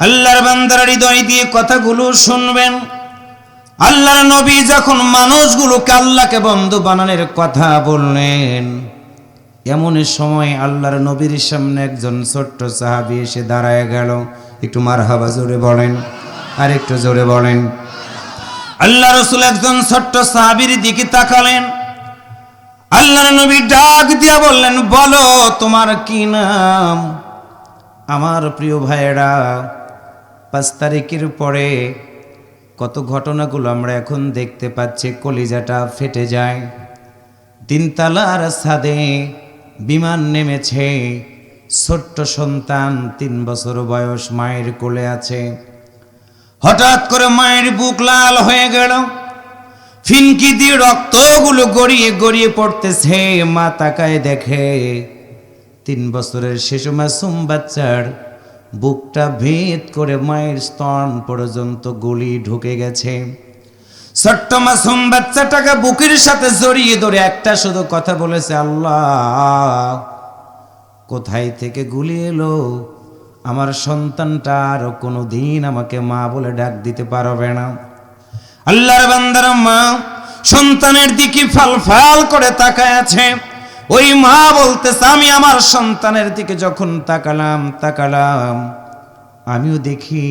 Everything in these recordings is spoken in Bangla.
আল্লাহর বান্দার হৃদয় দিয়ে কথাগুলো শুনবেন। আল্লাহর নবী যখন মানুষগুলোকে আল্লাহকে বন্ধু বানানোর কথা বললেন, এমন সময় আল্লাহর নবীর সামনে একজন ছোট্ট সাহাবি এসে দাঁড়ায় গেল। একটু মার হাবা জোরে বলেন, আর একটু জোরে বলেন। আল্লাহ রসুল একজন ছোট্ট সাহাবির দিকে তাকালেন। আল্লাহর নবী ডাক দিয়া বললেন, বলো তোমার কি নাম? আমার প্রিয় ভাইয়েরা পাঁচ তারিখের পরে কত ঘটনাগুলো আমরা এখন দেখতে পাচ্ছি, কলিজাটা ফেটে যায়। তিনতলার ছাদে বিমান নেমেছে, ছোট্ট সন্তান তিন বছর বয়স, মায়ের কোলে আছে। হঠাৎ করে মায়ের বুক লাল হয়ে গেল। ফিনকি দিয়ে রক্তগুলো গড়িয়ে গড়িয়ে পড়তেছে, মা তাকায় দেখে, তিন বছরের শিশু মাসুম বাচ্চার বুকটা ভেদ করে মায়ের স্তন পর্যন্ত গুলি ঢুকে গেছে। ছোট্ট মাসুম বাচ্চাটাকে বুকের সাথে জড়িয়ে ধরে একটা শুধু কথা বলেছে, আল্লাহ, কোথায় থেকে গুলি এলো? আমার সন্তানটা আর কোনো দিন আমাকে মা বলে ডাক দিতে পারবে না। আল্লাহর বান্দার মা সন্তানের দিকে ফাল ফাল করে তাকায় আছে। ওই মা বলতেছে, আমি আমার সন্তানের দিকে যখন তাকালাম তাকালাম, আমিও দেখি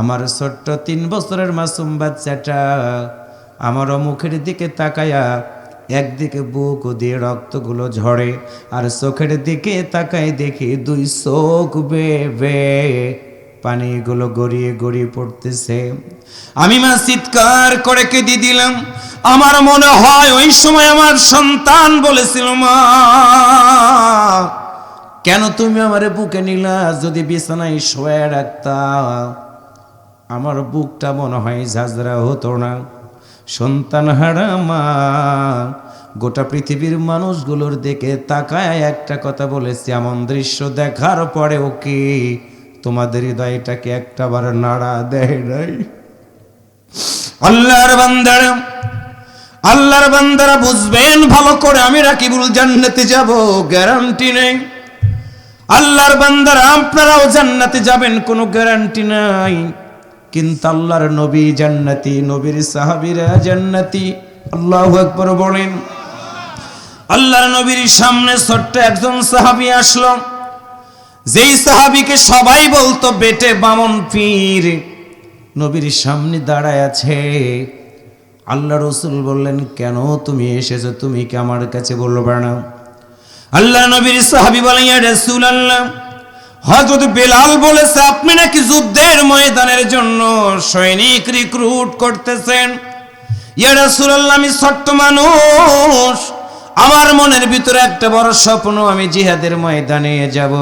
আমার ছোট্ট তিন বছরের মাসুম বাচ্চাটা আমারও মুখের দিকে তাকায়া একদিকে বুক দিয়ে রক্তগুলো ঝরে আর চোখের দিকে তাকায় দেখি দুই চোখ বে বে পানিগুলো গড়িয়ে গড়িয়ে পড়তেছে। আমি মা চিৎকার করে কেঁদে দিলাম। আমার মনে হয় ওই সময় আমার সন্তান বলেছিল, মা, কেন তুমি আমারে বুকে নিলা? যদি বিছানায় শোয়া রাখতা, আমার বুকটা মনে হয় ঝাঁঝরা হতো না। সন্তান হারা মা, গোটা পৃথিবীর মানুষগুলোর দিকে তাকায় একটা কথা বলেছি, এমন দৃশ্য দেখার পরে ওকে তোমাদের হৃদয়টাকে একটা বার নাড়া দেয় নাই। আল্লাহর বান্দারা আল্লাহর বান্দারা বুঝবেন ভালো করে, আমি রাকিবুল জান্নাতে যাব, গ্যারান্টি নেই। আল্লাহর বান্দারা, আপনারাও জান্নাতে যাবেন, কোনো গ্যারান্টি নাই। কিন্তু আল্লাহর নবী জান্নাতি, নবীর সাহাবীরা জান্নাতি। আল্লাহু আকবার বলেন। আল্লাহর নবীর সামনে ছোট্ট একজন সাহাবী আসলো। যেই সাহাবীকে সবাই বলতো, বেটে বামন পীর। নবীর সামনে দাঁড়ায় আছে। আল্লাহ রসুল বললেন, কেন তুমি এসেছ? তুমি কি আমার কাছে বলবে না? আল্লাহ নবীর সাহাবী বলেন রাসূল আল্লাহ হযরত বেলাল বলেছে, আপনি নাকি যুদ্ধের ময়দানের জন্য সৈনিক রিক্রুট করতেছেন? ইয়া রাসূলুল্লাহ, আমি ছোট্ট মানুষ। আমার মনের ভিতরে একটা বড় স্বপ্ন, আমি জিহাদের ময়দানে যাব।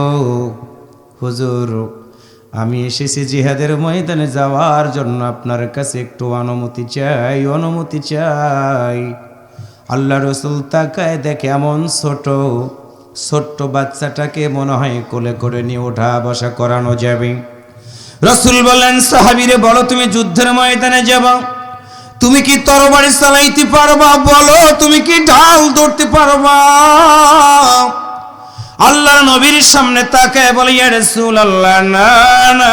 হুজুর, আমি এসেছি জিহাদের ময়দানে যাওয়ার জন্য আপনার কাছে একটু অনুমতি চাই অনুমতি চাই। আল্লাহ রসুল তাকায় দেখে এমন ছোট, ছোট্ট বাচ্চাটাকে মনে হয় কোলে করে নিয়ে ওঠা বসা করানো যাবে। রসুল বললেন, সাহাবিরে বলো, তুমি যুদ্ধের ময়দানে যাবা? তুমি কি তরবারি চালাইতে পারবা? বলো, তুমি কি ঢাল ধরতে পারবা? আল্লাহ নবীর সামনে তাকে বলে, ইয়া রাসূল আল্লাহ না না।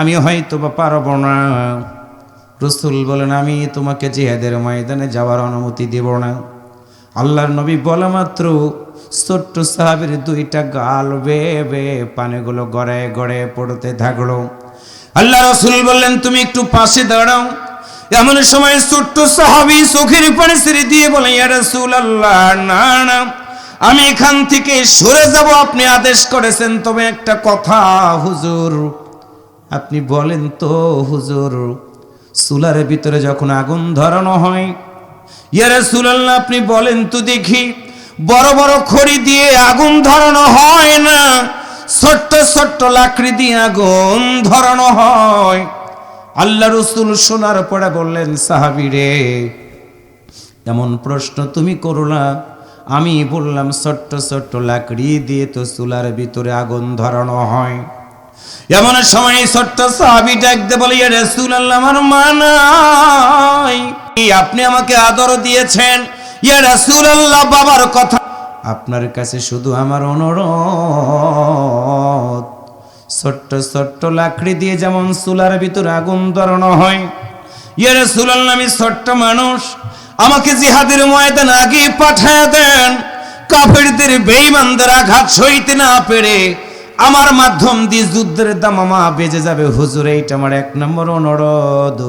আমি হয়তো বা পারব না। রসুল বলেন, আমি তোমাকে জিহাদের ময়দানে যাওয়ার অনুমতি দেব না। আল্লাহর নবী বলা মাত্র, ছোট্ট সাহাবের দুইটা গাল বে বে পানিগুলো গড়ে গড়ে পড়তে থাকল। আল্লাহ রসুল বললেন, তুমি একটু পাশে দাঁড়াও। এমন সময় ছোট্ট সাহাবি চোখের পানি ছেড়ে দিয়ে বলে, ইয়া রাসূল আল্লাহ না না, আমি এখান থেকে সরে যাব, আপনি আদেশ করেছেন, তবে একটা কথা, হুজুর, আপনি বলেন তো, হুজুর, চুলার ভিতরে যখন আগুন ধরানো হয় ইয়ারে সুলাল্লাহ আপনি বলেন তো দেখি, বড় বড় খড়ি দিয়ে আগুন ধরানো হয় না, ছোট্ট ছোট্ট লাকড়ি দিয়ে আগুন ধরানো হয়। আল্লাহ রসুল শোনার পরে বললেন সাহাবিরে এমন প্রশ্ন তুমি করো না। আমি বললাম, ছোট্ট ছোট্ট লাকড়ি দিয়ে তো চুলার ভিতরে আগুন ধরানো হয়। এমন সময় ছোট্ট সাহাবি ডাকতে বলি রসুল আল্লাহ আমার মা নাই। আপনি আমাকে আদর দিয়েছেন। ইয়া রসুল আল্লাহ বাবার কথা। আপনার কাছে শুধু আমার অনুরোধ। ছোট্ট ছোট্ট লাকড়ি দিয়ে যেমন চুলার ভিতরে আগুন ধরানো হয়। ইয়ারে সুলাল আমি ছোট্ট মানুষ, আমাকে জিহাদের ময়দান আগে পাঠায় দেন। কাফেরদের বেঈমানদের আঘাত সইতে না পেরে আমার মাধ্যম দিয়ে যুদ্ধের দাম দামামা বেজে যাবে। হুজুর, এইটা আমার এক নম্বর অনুরোধ।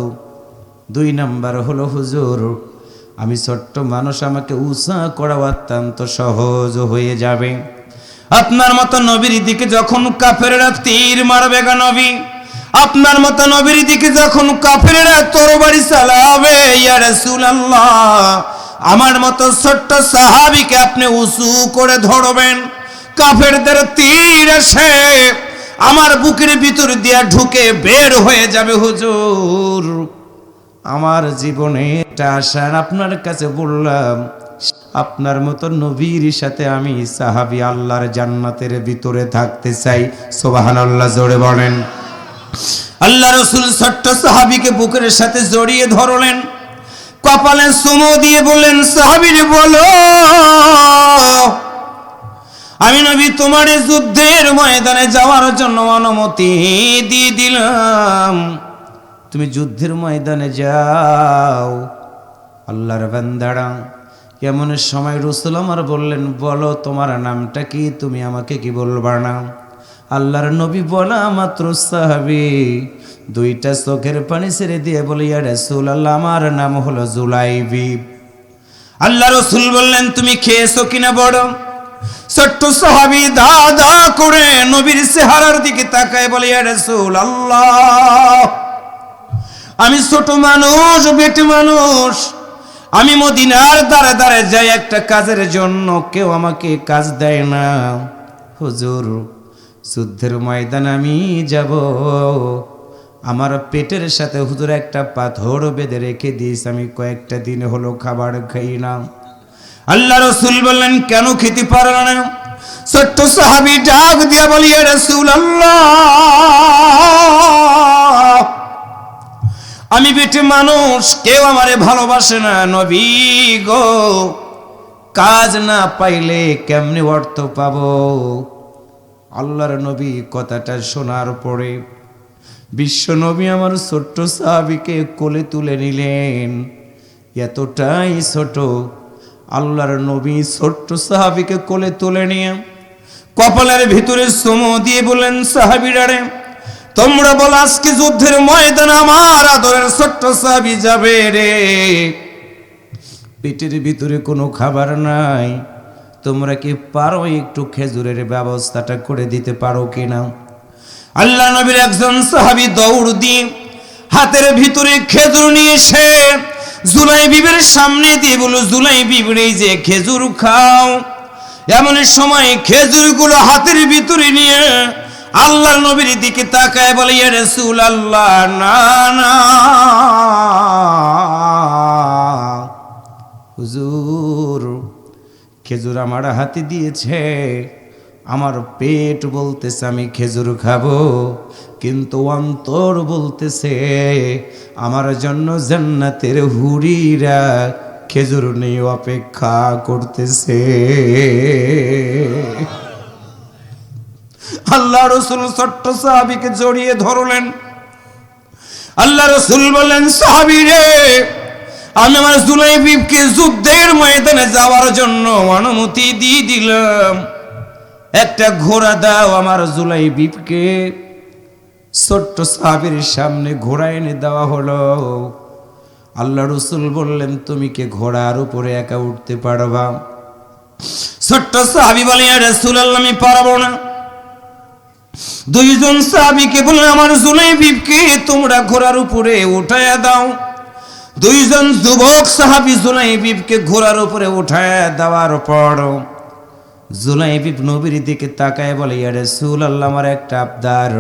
দুই নাম্বার হলো, হুজুর, আমি ছোট্ট মানুষ, আমাকে উষা করা অত্যন্ত সহজ হয়ে যাবে। আপনার মতো নবীর দিকে যখন কাফেরেরা তীর মারবে গা নবী, আপনার মতো নবীর দিকে যখন কাফেরেরা তরবারি চালাবে, ইয়া রাসূলুল্লাহ, আমার মতো ছোট্ট সাহাবিকে আপনি উঁচু করে ধরবেন। কাফেরদের তীর এসে আমার বুকের ভিতর দিয়া ঢুকে বের হয়ে যাবে, হুজুর। আমার জীবনে এটা আসার আপনার কাছে বললাম আপনার মতো নবীর সাথে আমি সাহাবি আল্লাহর জান্নাতের ভিতরে থাকতে চাই। সোবাহান আল্লাহ জোরে বলেন। আল্লাহ রসুল ছোট্ট সাহাবিকে বুকের সাথে জড়িয়ে ধরলেন, কপালে সুমো দিয়ে বললেন, সাহাবির বলো, আমি নবী তোমার যুদ্ধের ময়দানে যাওয়ার জন্য অনুমতি দিয়ে দিলাম। তুমি যুদ্ধের ময়দানে যাও, আল্লাহর বান্দারা এমন সময় রসুল আমার বললেন, বলো তোমার নামটা কি? তুমি আমাকে কি বলবা না? আল্লাহর নবী বলা মাত্র সাহাবি। দুইটা চোখের পানি ছেড়ে দিয়ে বলি রসুল আল্লাহ আমার নাম হলো জুলাইবি। আল্লাহ রসুল বললেন, তুমি খেয়েছো কিনা বড়? ছোট্ট সাহাবি দা দা করে নবীর চেহারার দিকে তাকায় বলে রসুল আল্লাহ আমি ছোট মানুষ, বেটে মানুষ। আমি মদিনার দ্বারে দ্বারে যাই একটা কাজের জন্য, কেউ আমাকে কাজ দেয় না। হুজুর, যুদ্ধের ময়দানে আমি যাব। আমার পেটের সাথে হুজুর একটা পাথর বেঁধে রেখে দিস আমি কয়েকটা দিন হলো খাবার খাই না আল্লাহ রসুল বললেন, কেন খেতে পারো না? ছোট্ট সাহাবি ডাক দিয়া বলি রসুল আল্লাহ আমি বেটে মানুষ, কেউ আমারে ভালোবাসে না, নবী গো। কাজ না পাইলে কেমনে অর্থ পাবো? আল্লাহর নবী কথাটা শোনার পরে বিশ্ব নবী আমার ছোট্ট সাহাবিকে কোলে তুলে নিলেন। এতটাই ছোট, আল্লাহর নবী ছোট্ট সাহাবিকে কোলে তুলে নিয়ে কপালের ভিতরে সমো দিয়ে বললেন, সাহাবিরারে তোমরা বল, আজকে যুদ্ধের ময়দান আমার আদরের ছোট্ট সাবি যাবে রে। পেটের ভিতরে কোনো খাবার নাই। তোমরা কি পারো একটু খেজুরের ব্যবস্থাটা করে দিতে পারো কিনা? আল্লাহ নবীর একজন সাহাবি দৌড় দিয়ে হাতের ভিতরে খেজুর নিয়ে এসে জুলাই বিবের সামনে দিয়ে বলো জুলাই বিবের যে খেজুর খাও। এমন সময় খেজুরগুলো হাতের ভিতরে নিয়ে আল্লাহ নবীর দিকে তাকায় বলে ইয়া রাসূল আল্লাহ না না। হুজুর, খেজুর আমার হাতে দিয়েছে। আমার পেট বলতেছে, আমি খেজুর খাব। কিন্তু অন্তর বলতেছে, আমার জন্য জান্নাতের হুরিরা খেজুর নিয়ে অপেক্ষা করতেছে। আল্লাহ রসুল ছোট্ট সাহাবিকে জড়িয়ে ধরলেন। আল্লাহ রসুল বললেন, সাহাবি রে, আমি আমার জুলাইবিবকে যুদ্ধের ময়দানে যাওয়ার জন্য অনুমতি দিয়ে দিলাম। একটা ঘোড়া দাও আমার জুলাইবিবকে ছোট্ট সাহাবির সামনে ঘোড়া এনে দেওয়া হলো। আল্লাহ রসুল বললেন, তুমি কে ঘোড়ার উপরে একা উঠতে পারবা? ছোট্ট সাহাবি বলে রসুল আল্লাহ আমি পারব না। দুইজন সাহাবিকে বলে আমার জুলাইবিবকে তোমরা ঘোড়ার উপরে উঠায়া দাও। দুইজন যুবক সাহাবি জুলাইবিবকে ঘোড়ার উপরে উঠায় দেওয়ার পর জুলাইবিব নবীর দিকে তাকায় বলে, ইয়া রসুল আল্লাহ আমার একটা আবদার।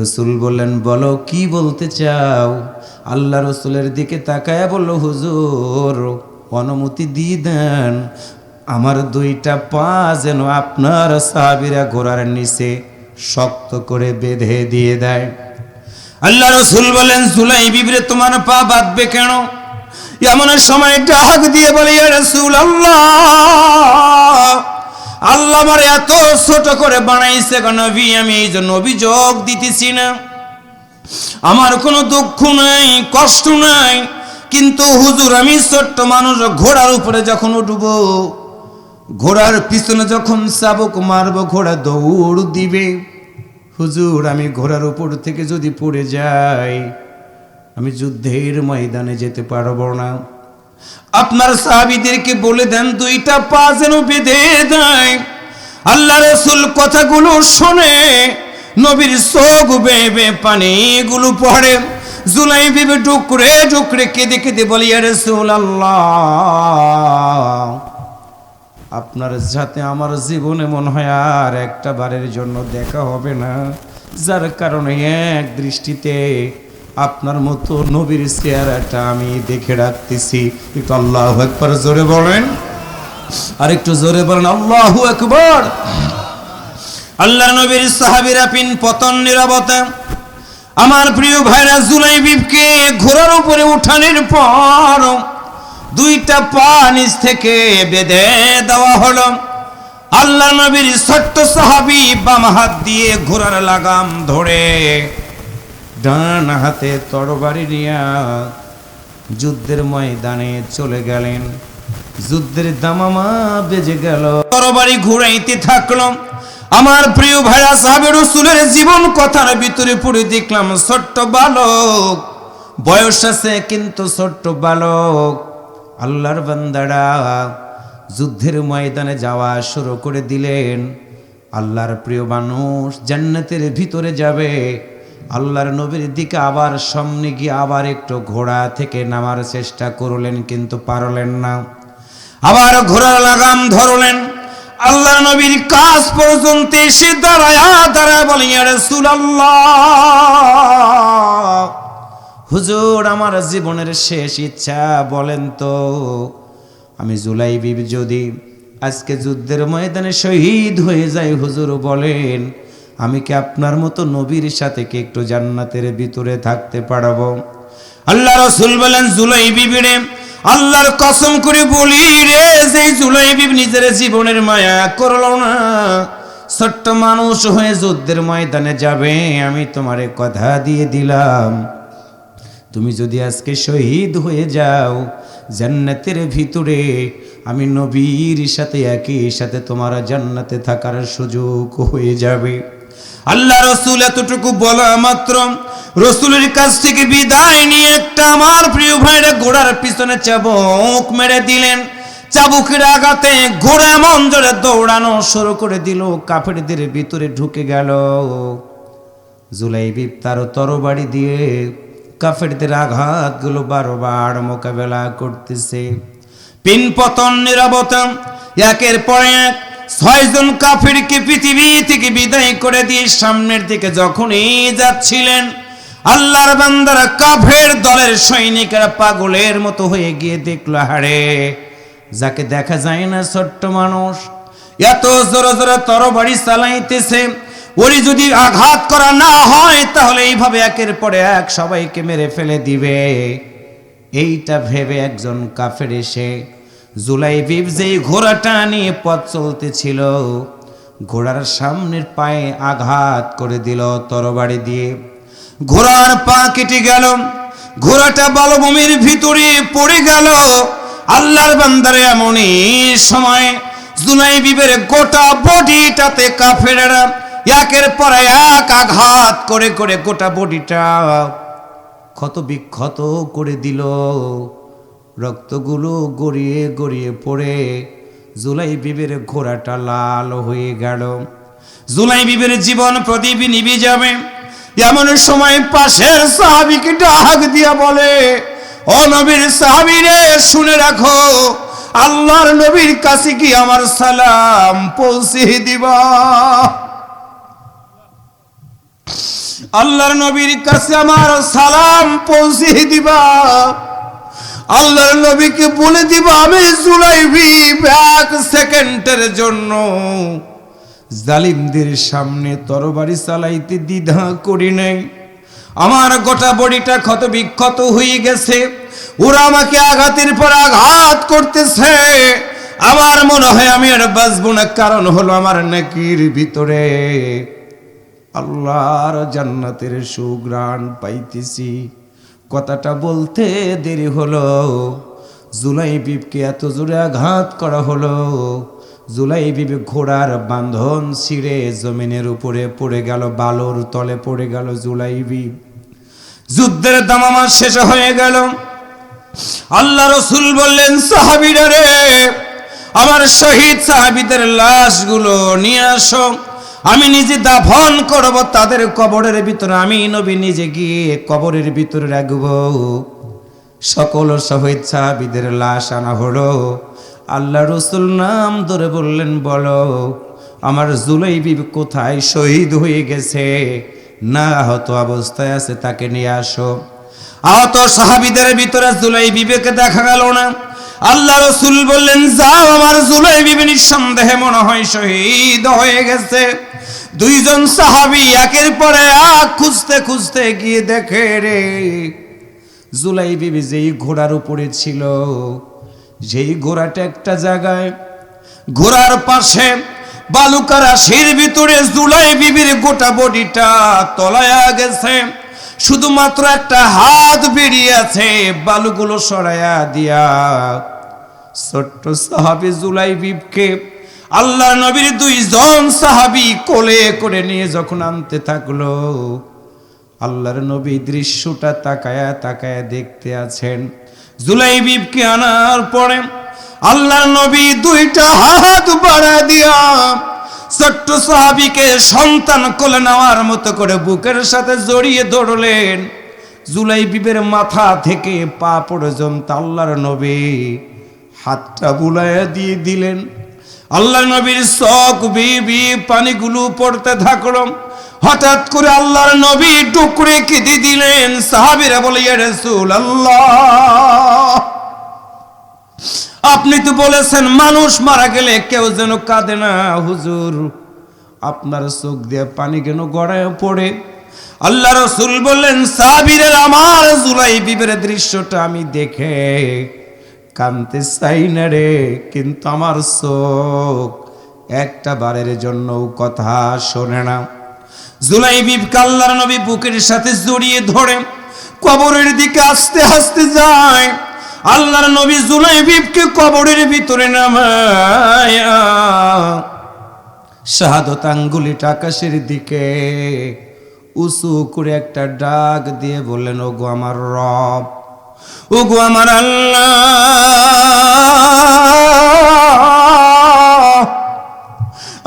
রসুল বললেন, বলো, কি বলতে চাও? আল্লাহ রসুলের দিকে তাকায় বলল, হুজুর, অনুমতি দিয়ে দেন। আমার দুইটা পা যেন আপনার সাহাবিরা ঘোড়ার নিচে শক্ত করে বেঁধে দিয়ে দেয়। আল্লাহ রসুল বলেন জুলাই বিবরে তোমার পা বাঁধবে কেন? এমন সময় ডাক দিয়ে বলে রসুল আল্লাহ আল্লাহ আমার এত ছোট করে বানাইছে নবী, আমি এই জন্য অভিযোগ দিতেছি না। আমার কোনো দুঃখ নাই, কষ্ট নাই, কিন্তু হুজুর, আমি ছোট্ট মানুষ, ঘোড়ার উপরে যখন উঠব ঘোড়ার পিছনে যখন চাবুক মারব, ঘোড়া দৌড় দিবে। হুজুর, আমি ঘোড়ার উপর থেকে যদি পড়ে যাই, আমি যুদ্ধের ময়দানে যেতে পারব না। আপনার সাহাবিদেরকে বলে দেন, দুইটা পা যেন বেঁধে দেয়। আল্লাহ রসুল কথাগুলো শোনে, নবীর চোখ বেবে পানিগুলো পড়ে। জুলাই বিবে টুকরে টুকরে কেঁদে কেঁদে বলি রসুল আল্লাহ আপনার সাথে আমার জীবনে মনে হয় আর একটা বারের জন্য দেখা হবে না। যার কারণে এক দৃষ্টিতে আপনার মতো নবীর চেহারাটা আমি দেখে রাখতেছি। একটু আল্লাহ একবার জোরে বলেন। আর একটু জোরে বলেন, আল্লাহ একবার আল্লাহ নবীর সাহাবিরা পিন পতন নিরাপত্তা আমার প্রিয় ভাইরা জুলাই বিপকে ঘোড়ার উপরে উঠানের পর দুইটা পা নিচ থেকে বেঁধে দেওয়া হলো। আল্লাহ নবীর ছোট্ট সাহাবি বাম হাত দিয়ে ঘোড়ার লাগাম ধরে ডান হাতে তরবারি নিয়া যুদ্ধের ময়দানে চলে গেলেন। যুদ্ধের দামামা বেজে গেল। তরবারি ঘুরাইতে থাকল আমার প্রিয় ভাইরা সাহাবে রসুলের জীবন কথার ভিতরে পড়ে দেখলাম, ছোট্ট বালক। বয়স আছে কিন্তু ছোট্ট বালক। আল্লাহর বান্দারা যুদ্ধের ময়দানে যাওয়া শুরু করে দিলেন। আল্লাহর প্রিয় মানুষ জান্নাতের ভিতরে যাবে। আল্লাহর নবীর দিকে আবার সামনে গিয়ে আবার একটু ঘোড়া থেকে নামার চেষ্টা করলেন, কিন্তু পারলেন না। আবার ঘোড়ার লাগাম ধরলেন। আল্লাহ নবীর কাজ পর্যন্ত এসে দাঁড়ায়া, দাঁড়ায় বলেন রাসূলুল্লাহ! হুজুর, আমার জীবনের শেষ ইচ্ছা, বলেন তো। আমি জুলাই বিব যদি আজকে যুদ্ধের ময়দানে শহীদ হয়ে যাই, হুজুর বলেন, আমি কি আপনার মতো নবীর সাথে কি একটু জান্নাতের ভিতরে থাকতে পারব? আল্লাহ রসুল বলেন জুলাই বিবিরে আল্লাহর কসম করে বলি রে যে জুলাই বিব নিজের জীবনের মায়া করল না, ছোট্ট মানুষ হয়ে যুদ্ধের ময়দানে যাবে, আমি তোমারে কথা দিয়ে দিলাম। তুমি যদি আজকে শহীদ হয়ে যাও জান্নাতের ভিতরে, আমি নবীর সাথে একই সাথে তোমার জান্নাতে থাকার সুযোগ হয়ে যাবে। আল্লাহ রসুল এতটুকু বলা মাত্র, রসুলের কাছ থেকে বিদায় নিয়ে একটা আমার প্রিয় ভাইরা ঘোড়ার পিছনে চাবুক মেরে দিলেন। চাবুকের আঘাতে ঘোড়া এমন জোরে দৌড়ানো শুরু করে দিল, কাফেরদের ভিতরে ঢুকে গেল। জুলাইবিব তার তরবাড়ি দিয়ে কাফেরদের আঘাতগুলো বারবার মোকাবেলা করতেছে। পিনপতন পতন একের পর এক ছয়জন কাফিরকে পৃথিবী থেকে বিদায় করে দিয়ে সামনের দিকে যখনই যাচ্ছিলেন, আল্লাহর বান্দারা কাফের দলের সৈনিকেরা পাগলের মতো হয়ে গিয়ে দেখল হারে যাকে দেখা যায় না ছোট্ট মানুষ, এত জোরে জোরে তরবাড়ি চালাইতেছে। ওরি যদি আঘাত করা না হয়, তাহলে এইভাবে একের পরে এক সবাইকে মেরে ফেলে দিবে। এইটা ভেবে একজন কাফের এসে জুলাই বিব যেই ঘোড়াটা নিয়ে পথ চলতেছিল, ঘোড়ার সামনের পায়ে আঘাত করে দিল তরবারি দিয়ে। ঘোড়ার পা কেটে গেল, ঘোড়াটা বালভূমির ভিতরে পড়ে গেল। আল্লাহর বান্দারে এমনই সময় জুলাই বিবের গোটা বডিটাতে কাফেরেরা একের পর এক আঘাত করে করে গোটা বডিটা ক্ষত বিক্ষত করে দিল। রক্তগুলো গড়িয়ে গড়িয়ে পড়ে। জুলাই বিবের ঘোড়াটা লাল হয়ে গেল। জুলাই বিবের জীবন প্রদীপ নিবি যাবে। এমন সময় পাশের সাহাবিকে ডাক দিয়া বলে, ও নবীর সাহাবিরে শুনে রাখো, আল্লাহর নবীর কাছে কি আমার সালাম পৌঁছে দিবা? আল্লাহর নবীর কাছে আমার সালাম পৌঁছে দিবা। আল্লাহর নবীকে বলে দিবা, আমি জুলাইবি এক সেকেন্ডের জন্য। জালিমদের সামনে তরবারি চালাইতে দ্বিধা করি নাই। আমার গোটা বডিটা ক্ষত বিক্ষত হয়ে গেছে। ওরা আমাকে আঘাতের পর আঘাত করতেছে। আমার মনে হয় আমি আর বাঁচবো না, কারণ হলো আমার নাকির ভিতরে। আল্লাহর জান্নাতের সুগ্রাণ পাইতেছি। কথাটা বলতে দেরি হলো। জুলাই বিবকে এত জোরে আঘাত করা হলো। জুলাই বিবে ঘোড়ার বান্ধন ছিঁড়ে জমিনের উপরে পড়ে গেল, বালুর তলে পড়ে গেল জুলাই বিব যুদ্ধের দামামা শেষ হয়ে গেল। আল্লাহ রসুল বললেন, সাহাবিরা রে, আমার শহীদ সাহাবিদের লাশগুলো নিয়ে আসো। আমি নিজে দাফন করব তাদের কবরের ভিতরে। আমি নবী নিজে গিয়ে কবরের ভিতরে রাখব। সকল শহীদ সাহাবিদের লাশ আনা হলো। আল্লাহ রসুল নাম ধরে বললেন, বলো, আমার জুলাই বিবি কোথায়? শহীদ হয়ে গেছে। না, আহত অবস্থায় আছে, তাকে নিয়ে আসো। আহত সাহাবিদের ভিতরে জুলাই বিবেকে দেখা গেল না। আল্লাহ রসুল বললেন, যাও আমার জুলাই বিবি নিঃসন্দেহে, মনে হয় শহীদ হয়ে গেছে। দুইজন সাহাবি একের পরে এক খুঁজতে খুঁজতে গিয়ে দেখে, রে জুলাই বিবি যেই ঘোড়ার উপরে ছিল, যেই ঘোড়াটা একটা জায়গায়, ঘোড়ার পাশে বালুকা রাশির ভিতরে জুলাই বিবির গোটা বডিটা তলায়া গেছে। শুধুমাত্র একটা হাত বেরিয়ে আছে বালুগুলো সরাইয়া দিয়া। ছোট্ট সাহাবি জুলাই বিবকে আল্লাহ নবীর দুইজন সাহাবি কোলে করে নিয়ে যখন আনতে থাকল, আল্লাহর নবী দৃশ্যটা তাকায়া তাকায়া দেখতে আছেন। জুলাই বিবকে আনার পরে আল্লাহর নবী দুইটা হাত বাড়া দিয়া ছোট্ট সাহাবিকে সন্তান কোলে নেওয়ার মতো করে বুকের সাথে জড়িয়ে ধরলেন। জুলাই বিবের মাথা থেকে পা পর্যন্ত আল্লাহর নবী হাতটা বুলাইয়া দিয়ে দিলেন। আল্লাহ নবীর শখ বিবি পানিগুলো পড়তে থাকল। হঠাৎ করে আল্লাহর নবী টুকরে কেঁদে দিলেন। সাহাবিরা বলে রাসূল আল্লাহ আপনি তো বলেছেন, মানুষ মারা গেলে কেউ যেন কাঁদে না, হুজুর। আপনার চোখ দিয়ে পানি কেন গড়ায় পড়ে? আল্লাহ রসুল বললেন, সাবিরের আমার জুলাই বিবের দৃশ্যটা আমি দেখে কানতে চাই না রে, কিন্তু আমার চোখ একটা বারের জন্য কথা শোনে না। জুলাই বিব কাল্লার নবী বুকের সাথে জড়িয়ে ধরে, কবরের দিকে আস্তে আস্তে যায়। আল্লাহর নবী জুলাই বিবকে কবরের ভিতরে নামায়া শাহাদত আঙ্গুলিটা আকাশের দিকে উঁচু করে একটা ডাক দিয়ে বললেন ও গো আমার রব ও গো আমার আল্লাহ,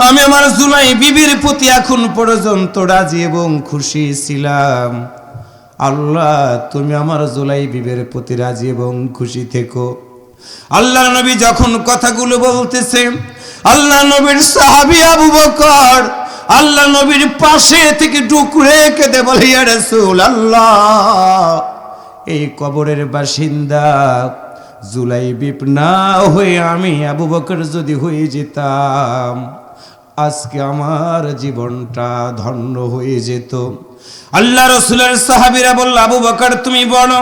আমি আমার জুলাই বিবির প্রতি এখন পর্যন্ত রাজি এবং খুশি ছিলাম। আল্লাহ, তুমি আমার জুলাই বিবের প্রতি রাজি এবং খুশি থেকো। আল্লাহ নবী যখন কথাগুলো বলতেছে আল্লাহ নবীর সাহাবি আবু বকর, আল্লাহ নবীর পাশে থেকে টুকরে কেঁদে বলে, ইয়া রাসূল আল্লাহ এই কবরের বাসিন্দা জুলাই বিপ না হয়ে আমি আবু বকর যদি হয়ে যেতাম। আজকে আমার জীবনটা ধন্য হয়ে যেত। আল্লাহ রসুলের সাহাবিরা বলল, আবু বকর, তুমি বলো,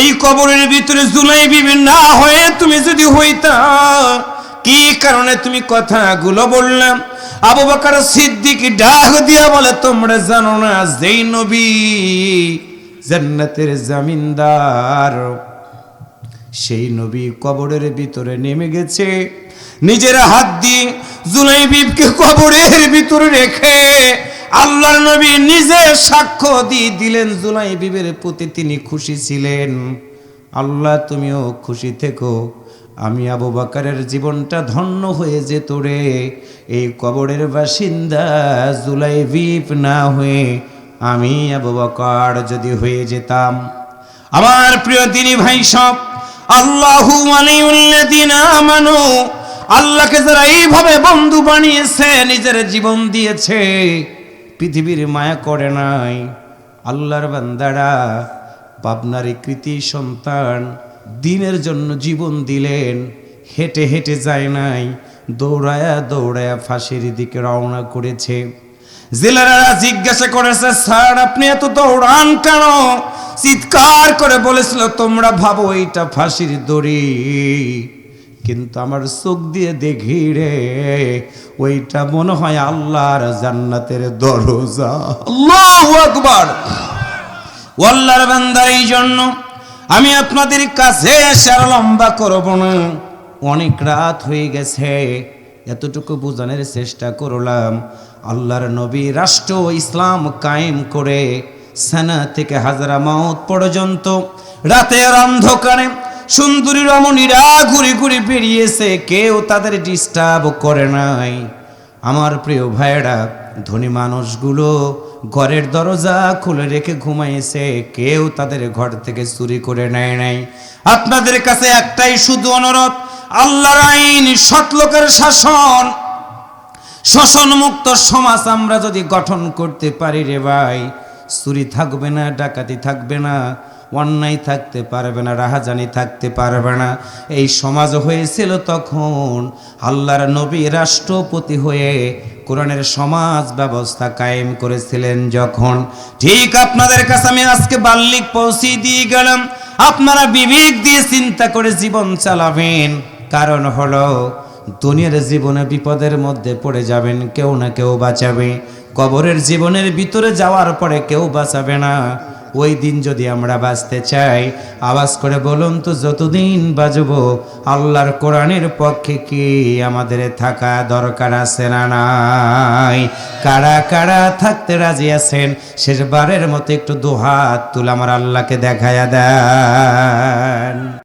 এই কবরের ভিতরে জুলাই বিবি না হয়ে তুমি যদি হইতা, কি কারণে তুমি কথাগুলো বললাম আবু বকর সিদ্দিক ডাক দিয়া বলে, তোমরা জানো না, যেই নবী জান্নাতের জামিনদার সেই নবী কবরের ভিতরে নেমে গেছে। নিজের হাত দিয়ে জুলাইবিবকে কবরের ভিতরে রেখে আল্লাহর নবী নিজে সাক্ষ্য দিয়ে দিলেন জুলাইবিবের প্রতি তিনি খুশি ছিলেন। আল্লাহ তুমিও খুশি থেকো, আমি আবু বাকারের জীবনটা ধন্য হয়ে যেত রে। এই কবরের বাসিন্দা জুলাইবিব না হয়ে আমি আবু বকর যদি হয়ে যেতাম। আমার প্রিয় দিনী ভাই সব আল্লাহু আমানু, আল্লাহকে যারা এইভাবে বন্ধু বানিয়েছে, নিজের জীবন দিয়েছে, পৃথিবীর মায়া করে নাই। আল্লাহর বান্দারা পাবনার কৃতি সন্তান দিনের জন্য জীবন দিলেন, হেঁটে হেঁটে যায় নাই, দৌড়ায়া দৌড়ায়া ফাঁসির দিকে রওনা করেছে। জেলারা জিজ্ঞাসা করেছে, স্যার, আপনি এত দৌড়ান কেন? চিৎকার করে বলেছিল, তোমরা ভাবো, এইটা ফাঁসির দড়ি। কিন্তু আমার চোখ দিয়ে দেখি রে, ওইটা মনে হয় আল্লাহর জান্নাতের দরজা। আল্লাহু আকবার। আল্লাহর বান্দার এই জন্য আমি আপনাদের কাছে এসে আর লম্বা করব না। অনেক রাত হয়ে গেছে। এতটুকু বোঝানোর চেষ্টা করলাম, আল্লাহর নবী রাষ্ট্র ইসলাম কায়েম করে সেনা থেকে হাজারা মাউত পর্যন্ত রাতের অন্ধকারে সুন্দরী রমণীরা ঘুরে ঘুরে বেরিয়েছে, কেউ তাদের ডিস্টার্ব করে নাই। আমার প্রিয় ভাইয়েরা, ধনী মানুষগুলো ঘরের দরজা খুলে রেখে ঘুমাইছে, কেউ তাদের ঘর থেকে চুরি করে নেয় নাই। আপনাদের কাছে একটাই শুধু অনুরোধ আল্লাহর আইন সৎলোকের শাসন শোষণ মুক্ত সমাজ আমরা যদি গঠন করতে পারি রে ভাই, চুরি থাকবে না, ডাকাতি থাকবে না, অন্যায় থাকতে পারবে না, রাহাজানি থাকতে পারবে না। এই সমাজ হয়েছিল তখন আল্লাহর নবী রাষ্ট্রপতি হয়ে কোরআনের সমাজ ব্যবস্থা কায়েম করেছিলেন যখন। ঠিক আপনাদের কাছে আমি আজকে বাল্যিক পৌঁছে দিয়ে গেলাম। আপনারা বিবেক দিয়ে চিন্তা করে জীবন চালাবেন। কারণ হলো, দুনিয়ার জীবনে বিপদের মধ্যে পড়ে যাবেন, কেউ না কেউ বাঁচাবে। কবরের জীবনের ভিতরে যাওয়ার পরে কেউ বাঁচাবে না। ওই দিন যদি আমরা বাঁচতে চাই, আওয়াজ করে বলুন তো, যতদিন বাজব আল্লাহর কোরআনের পক্ষে কি আমাদের থাকা দরকার আছে না নাই? কারা কারা থাকতে রাজি আছেন? শেষবারের মতো একটু দুহাত তুলে আমার আল্লাহকে দেখায়া দেন।